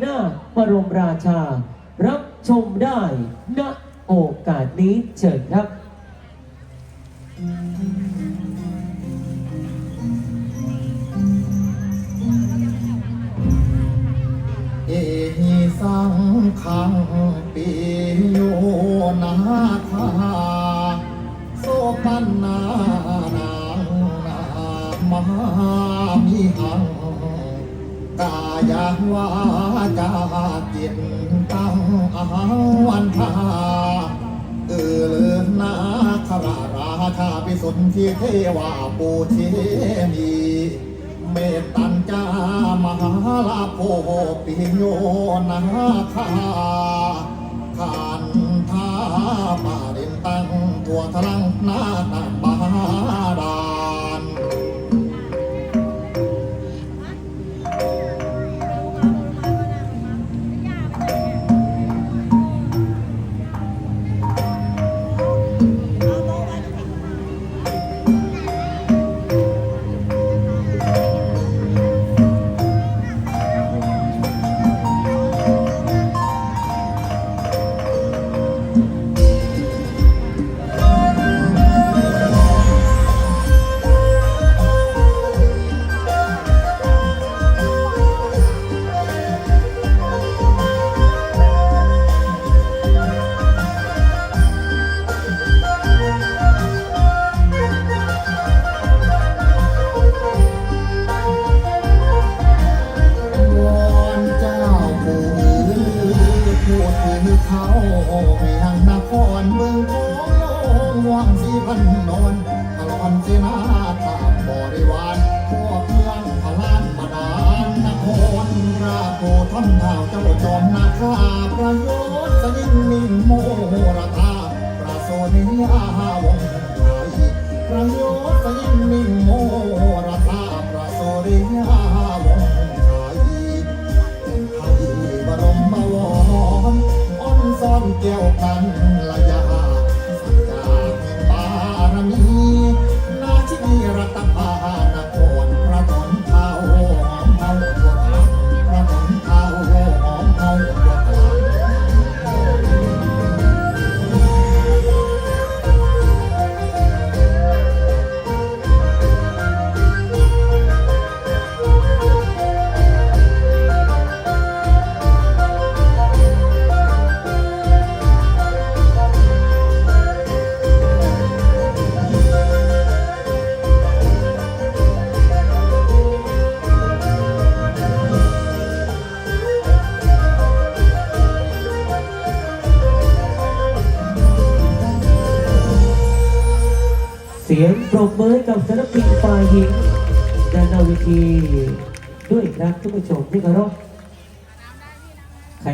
หน้าบรมราชา รับชมได้ณโอกาสนี้เชิญครับเอหิสังขังปิโยนาคาโสปันนานังนามามิหัง กายาวาจาจิตตั้งอาวันทาเออเลือนาคราราชาพิสุทธิเทวาปูเชมีเมตตัญจามหาลาโภปิโยนาคาขันธาปารินตังตัวทลังนาตบ พันนอนตลอดเสนาตามบริวารพวกเมืองพลานบดานนครราโกท่อนเท้าเจ้าจอมนาคาประโยชน์สยิ่งมิ่งโมรธาประโสนิยาวงประโยชน์สยิ่งมิ่งโมรธาประโสนิยาวงไทยไทยบรมบวรอ้อนซ่อนเกี่ยวกัน สียงปรบมือกับศิลปินฝ่ายหญิงด้านหน้าเวทีด้วยครับท่านผู้ชมที่เคารพใคร